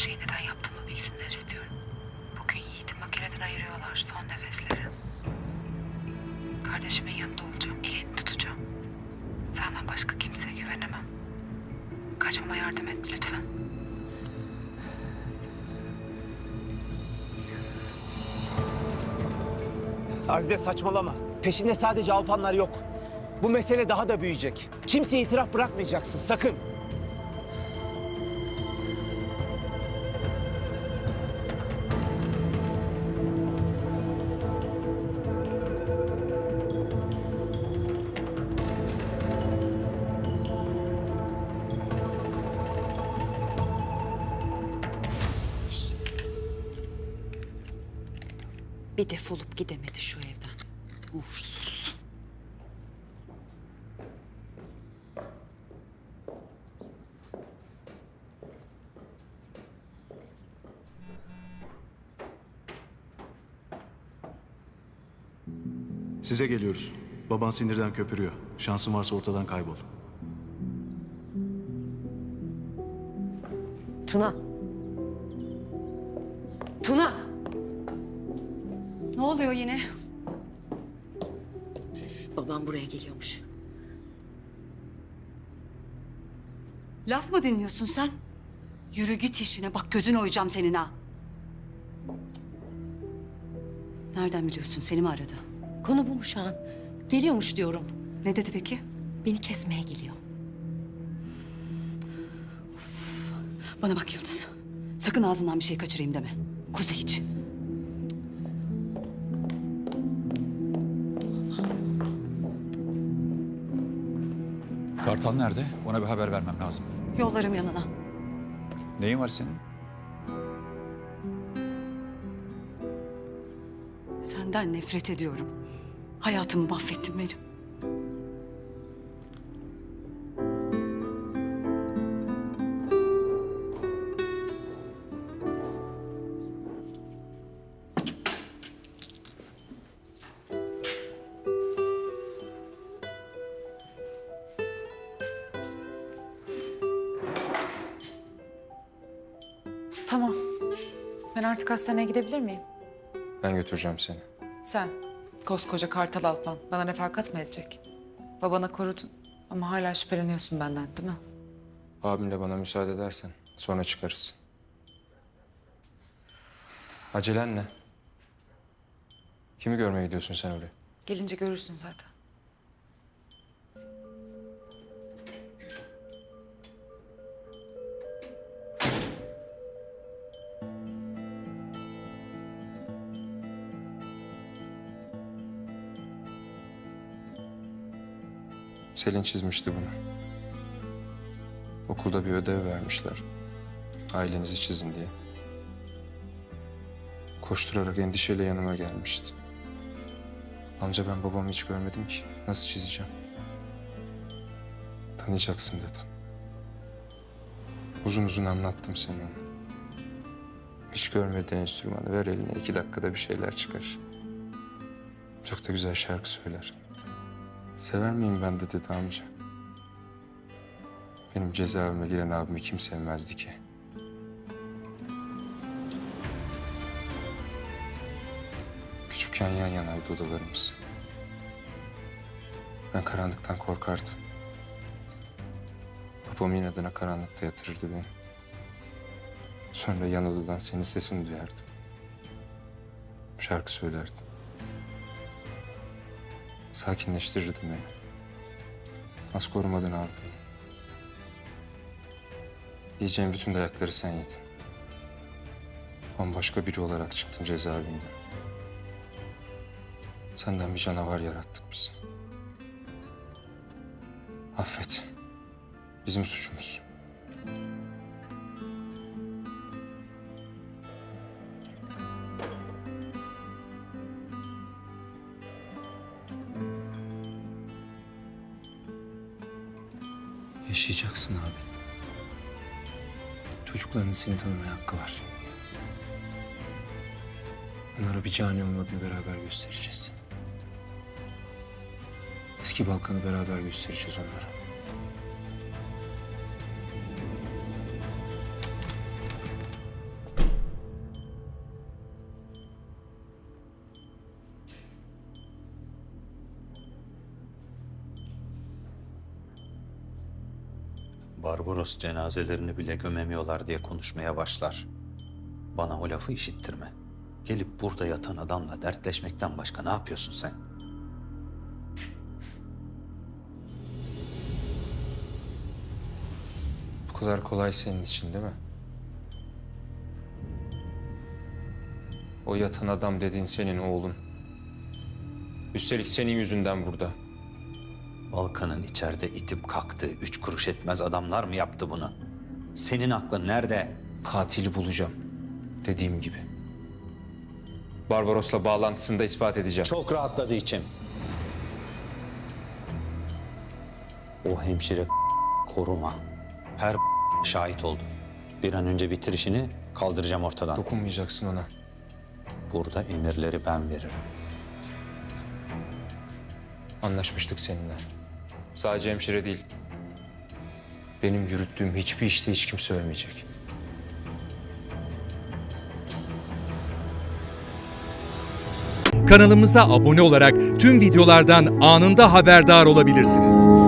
şeyi neden yaptığımı bilsinler istiyorum. Bugün Yiğit'i makineden ayırıyorlar son nefesleri. Kardeşimin yanında olacağım, elini tutacağım. Senden başka kimseye güvenemem. Kaçmama yardım et lütfen. Azize saçmalama. Peşinde sadece Alpanlar yok. Bu mesele daha da büyüyecek. Kimseye itiraf bırakmayacaksın sakın. Bir defolup gidemedi şu evden. Uğursuz. Size geliyoruz. Baban sinirden köpürüyor. Şansın varsa ortadan kaybol. Tuna. Tuna. Ne oluyor yine? Babam buraya geliyormuş. Laf mı dinliyorsun sen? Yürü git işine bak gözün oyacağım senin ha. Nereden biliyorsun seni mi aradı? Konu bu mu şu an? Geliyormuş diyorum. Ne dedi peki? Beni kesmeye geliyor. Bana bak Yıldız. Sakın ağzından bir şey kaçırayım deme. Kuzey için. Kartal nerede? Ona bir haber vermem lazım. Yollarım yanına. Neyin var senin? Senden nefret ediyorum. Hayatımı mahvettin benim. Artık hastaneye gidebilir miyim? Ben götüreceğim seni. Sen, koskoca Kartal Alpan, bana refakat mı edecek? Babana korudun ama hala şüpheleniyorsun benden değil mi? Abimle bana müsaade edersen sonra çıkarız. Acelen ne? Kimi görmeye gidiyorsun sen oraya? Gelince görürsün zaten. Selin çizmişti bunu. Okulda bir ödev vermişler. Ailenizi çizin diye. Koşturarak endişeyle yanıma gelmişti. Amca ben babamı hiç görmedim ki. Nasıl çizeceğim? Tanıyacaksın dedim. Uzun uzun anlattım sana onu. Hiç görmediği enstrümanı ver eline iki dakikada bir şeyler çıkar. Çok da güzel şarkı söyler. Sever miyim ben de dedi amca. Benim cezaevime giren abimi kim sevmezdi ki? Küçükken yan yanaydı odalarımız. Ben karanlıktan korkardım. Babam inadına karanlıkta yatırırdı beni. Sonra yan odadan senin sesini duyardım. Şarkı söylerdim. Sakinleştirirdin beni. Az korumadın abi. Yiyeceğin bütün dayakları sen yedin. Bambaşka biri olarak çıktın cezaevinden. Senden bir canavar yarattık biz. Affet. Bizim suçumuz. Yaşayacaksın abi. Çocukların seni tanımaya hakkı var. Onlara bir cani olmadığını beraber göstereceğiz. Eski Balkan'ı beraber göstereceğiz onlara. Barbaros cenazelerini bile gömemiyorlar diye konuşmaya başlar. Bana o lafı işittirme. Gelip burada yatan adamla dertleşmekten başka ne yapıyorsun sen? Bu kadar kolay senin için değil mi? O yatan adam dediğin senin oğlun. Üstelik senin yüzünden burada. Balkan'ın içeride itip kalktığı üç kuruş etmez adamlar mı yaptı bunu? Senin aklın nerede? Katili bulacağım. Dediğim gibi. Barbaros'la bağlantısını da ispat edeceğim. Çok rahatladı içim. O hemşire koruma. Her şahit oldu. Bir an önce bitir işini kaldıracağım ortadan. Dokunmayacaksın ona. Burada emirleri ben veririm. Anlaşmıştık seninle. Sadece hemşire değil. Benim yürüttüğüm hiçbir işte hiç kimse ölmeyecek. Kanalımıza abone olarak tüm videolardan anında haberdar olabilirsiniz.